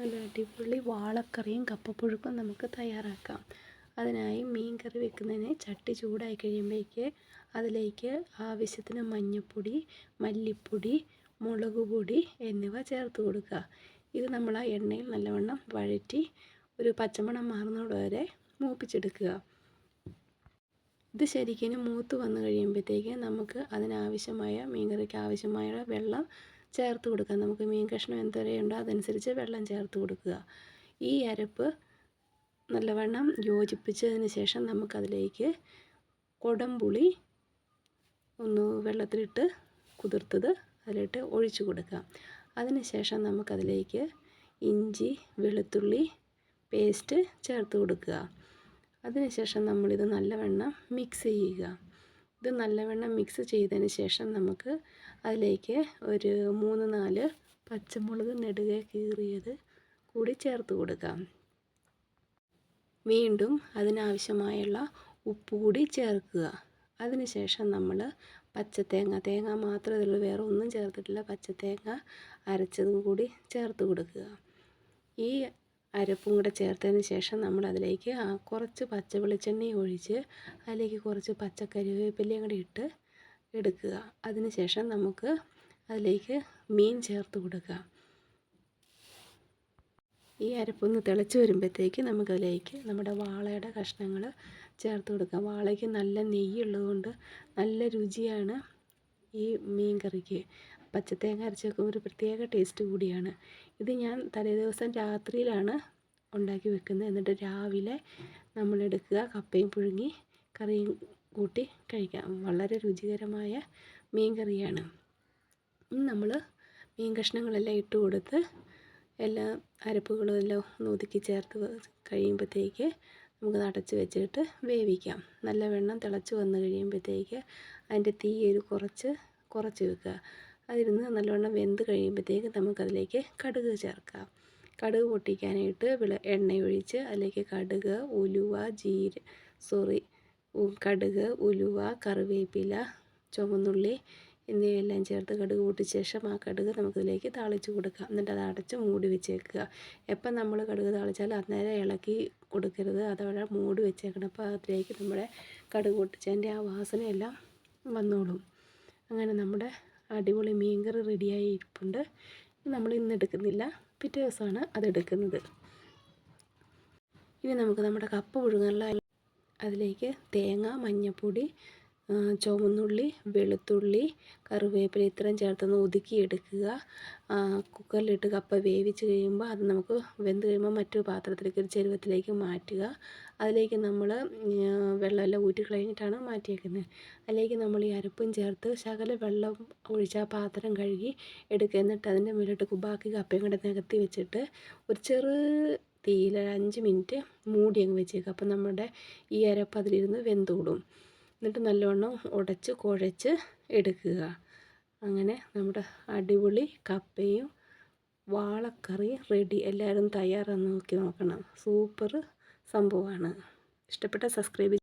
നല്ല അടിപൊളി വാളക്കറിയും കപ്പപ്പുഴുക്കും നമുക്ക് തയ്യാറാക്കാം. അതിനായി മീൻ കറി വെക്കുന്നതിന് ചട്ടി ചൂടായി കഴിയുമ്പോഴേക്ക് അതിലേക്ക് ആവശ്യത്തിന് മഞ്ഞൾപ്പൊടി മല്ലിപ്പൊടി മുളക് പൊടി എന്നിവ ചേർത്ത് കൊടുക്കുക. ഇത് നമ്മൾ ആ എണ്ണയിൽ നല്ലവണ്ണം വഴറ്റി ഒരു പച്ചമണം മാറുന്നത് വരെ മൂപ്പിച്ചെടുക്കുക. ഇത് ശരിക്കും മൂത്ത് വന്നു കഴിയുമ്പോഴത്തേക്ക് നമുക്ക് അതിനാവശ്യമായ മീൻ കറിക്ക് ആവശ്യമായ വെള്ളം ചേർത്ത് കൊടുക്കുക. നമുക്ക് മീൻ കഷ്ണം എന്തരയുണ്ടോ അതനുസരിച്ച് വെള്ളം ചേർത്ത് കൊടുക്കുക. ഈ അരപ്പ് നല്ലവണ്ണം യോജിപ്പിച്ചതിന് ശേഷം നമുക്കതിലേക്ക് കൊടംപുളി ഒന്ന് വെള്ളത്തിലിട്ട് കുതിർത്തത് അതിലിട്ട് ഒഴിച്ചു കൊടുക്കുക. അതിന് ശേഷം നമുക്കതിലേക്ക് ഇഞ്ചി വെളുത്തുള്ളി പേസ്റ്റ് ചേർത്ത് കൊടുക്കുക. അതിനുശേഷം നമ്മളിത് നല്ലവണ്ണം മിക്സ് ചെയ്യുക. ഇത് നല്ലവണ്ണം മിക്സ് ചെയ്തതിന് ശേഷം നമുക്ക് അതിലേക്ക് ഒരു മൂന്ന് നാല് പച്ചമുളക് നെടുകെ കീറിയത് കൂടി ചേർത്ത് കൊടുക്കാം. വീണ്ടും അതിനാവശ്യമായുള്ള ഉപ്പ് കൂടി ചേർക്കുക. അതിനുശേഷം നമ്മൾ പച്ചത്തേങ്ങ തേങ്ങ മാത്രമേ ഉള്ളൂ വേറെ ഒന്നും ചേർത്തിട്ടില്ല. പച്ചത്തേങ്ങ അരച്ചതും കൂടി ചേർത്ത് കൊടുക്കുക. ഈ അരപ്പും കൂടെ ചേർത്തതിന് ശേഷം നമ്മൾ അതിലേക്ക് കുറച്ച് പച്ച വെളിച്ചെണ്ണ ഒഴിച്ച് അതിലേക്ക് കുറച്ച് പച്ച കരിവേപ്പിലയും കൂടി ഇട്ട് എടുക്കുക. അതിന് ശേഷം നമുക്ക് അതിലേക്ക് മീൻ ചേർത്ത് കൊടുക്കുക. ഈ അരപ്പൊന്ന് തിളച്ച് വരുമ്പോഴത്തേക്ക് നമുക്കതിലേക്ക് നമ്മുടെ വാളയുടെ കഷ്ണങ്ങൾ ചേർത്ത് കൊടുക്കാം. വാളയ്ക്ക് നല്ല നെയ്യുള്ളതുകൊണ്ട് നല്ല രുചിയാണ് ഈ മീൻ കറിക്ക് പച്ചത്തേങ്ങ അരച്ച് വെക്കുമ്പോൾ ഒരു പ്രത്യേക ടേസ്റ്റ് കൂടിയാണ്. ഇത് ഞാൻ തലേദിവസം രാത്രിയിലാണ് ഉണ്ടാക്കി വെക്കുന്നത്. എന്നിട്ട് രാവിലെ നമ്മൾ എടുക്കുക കപ്പയും പുഴുങ്ങി കറിയും കൂട്ടി കഴിക്കാം. വളരെ രുചികരമായ മീൻ കറിയാണ് നമ്മൾ മീൻ കഷ്ണങ്ങളെല്ലാം ഇട്ട് കൊടുത്ത് എല്ലാ അരപ്പുകളും എല്ലാം ഒന്ന് ഒതുക്കി ചേർത്ത് കഴിയുമ്പോഴത്തേക്ക് നമുക്ക് അടച്ച് വെച്ചിട്ട് വേവിക്കാം. നല്ല വെള്ളം തിളച്ച് വന്ന് കഴിയുമ്പോഴത്തേക്ക് അതിന്റെ തീ ഒരു കുറച്ച് കുറച്ച് വെക്കുക. അതിരുന്ന് നല്ലവണ്ണം വെന്ത് കഴിയുമ്പോഴത്തേക്ക് നമുക്കതിലേക്ക് കടുക് ചേർക്കാം. കടുക് പൊട്ടിക്കാനായിട്ട് വിള എണ്ണയൊഴിച്ച് അതിലേക്ക് കടുക് ഉലുവ ജീര സോറി കടുക് ഉലുവ കറിവേപ്പില ചുവന്നുള്ളി എന്നിവയെല്ലാം ചേർത്ത് കടുക് പൊട്ടിച്ച ശേഷം ആ കടുക് നമുക്കിതിലേക്ക് താളിച്ച് കൊടുക്കാം. എന്നിട്ട് അത് അടച്ച് മൂടി വെച്ചേക്കുക. എപ്പം നമ്മൾ കടുക് താളിച്ചാൽ അന്നേരം ഇളക്കി കൊടുക്കരുത്. അതവിടെ മൂടി വെച്ചേക്കണം. അപ്പോൾ അതിലേക്ക് നമ്മുടെ കടുക് പൊട്ടിച്ചതിന്റെ ആ വാസനയെല്ലാം വന്നോളും. അങ്ങനെ നമ്മുടെ അടിപൊളി മീൻകറി റെഡിയായി ഇരിപ്പുണ്ട് നമ്മൾ ഇന്ന് എടുക്കുന്നില്ല. പിറ്റേ ദിവസമാണ് അതെടുക്കുന്നത് ഇനി നമുക്ക് നമ്മുടെ കപ്പ് പുഴുങ്ങാനുള്ള അതിലേക്ക് തേങ്ങ മഞ്ഞൾപ്പൊടി ചുവന്നുള്ളി വെളുത്തുള്ളി കറിവേപ്പില ഇത്രയും ചേർത്തൊന്ന് ഒതുക്കിയെടുക്കുക. കുക്കറിലിട്ട് കപ്പ വേവിച്ച് കഴിയുമ്പോൾ അത് നമുക്ക് വെന്ത് കഴിയുമ്പോൾ മറ്റൊരു പാത്രത്തിലേക്ക് ഒരു ചെരുവത്തിലേക്ക് മാറ്റുക. അതിലേക്ക് നമ്മൾ വെള്ളമെല്ലാം ഊറ്റി കളഞ്ഞിട്ടാണ് മാറ്റിയേക്കുന്നത്. അതിലേക്ക് നമ്മൾ ഈ അരപ്പും ചേർത്ത് ശകല വെള്ളം ഒഴിച്ച് ആ പാത്രം കഴുകി എടുക്കുക. എന്നിട്ട് അതിന്റെ മുകളിലോട്ട് കുബാക്കി കപ്പയും കൂടെ നികത്തി വെച്ചിട്ട് ഒരു ചെറു തീയിൽ അഞ്ച് മിനിറ്റ് മൂടി അങ്ങ് വെച്ചേക്കുക. അപ്പം നമ്മുടെ ഈ അരപ്പ് അതിലിരുന്ന് വെന്തോടും എന്നിട്ട് നല്ലവണ്ണം ഉടച്ച് കുഴച്ച് എടുക്കുക. അങ്ങനെ നമ്മുടെ അടിപൊളി കപ്പയും വാളക്കറി റെഡി എല്ലാവരും തയ്യാറാന്ന് നോക്കി നോക്കണം. സൂപ്പർ സംഭവമാണ് ഇഷ്ടപ്പെട്ട സബ്സ്ക്രൈബ്